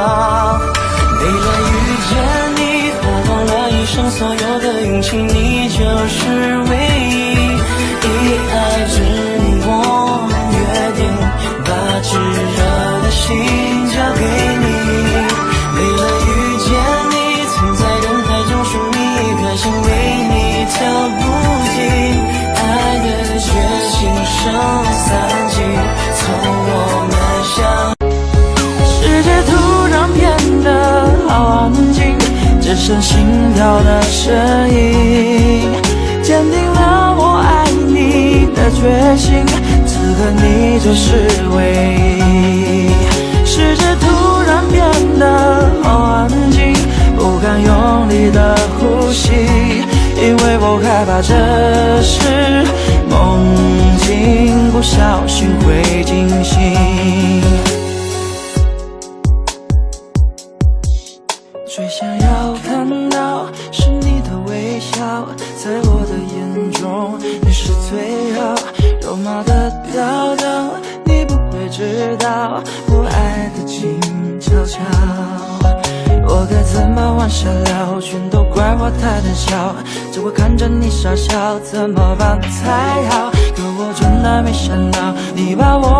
为了遇见你，花光了一生所有的勇气，你就是唯一。以爱之名，我们约定，把炙热的心交给你。为了遇见你，曾在人海中寻觅一颗心，为你跳不停。爱的决心剩三季，从心跳的声音，坚定了我爱你的决心。此刻你就是唯一。世界突然变得好安静，不敢用力的呼吸，因为我害怕这是梦境，不小心会惊醒。最想要看到是你的微笑，在我的眼中你是最好，肉麻的表等，你不会知道我爱的静悄悄。我该怎么往下聊？全都怪我太胆小，只会看着你傻笑，怎么办才好？可我真的没想到，你把我。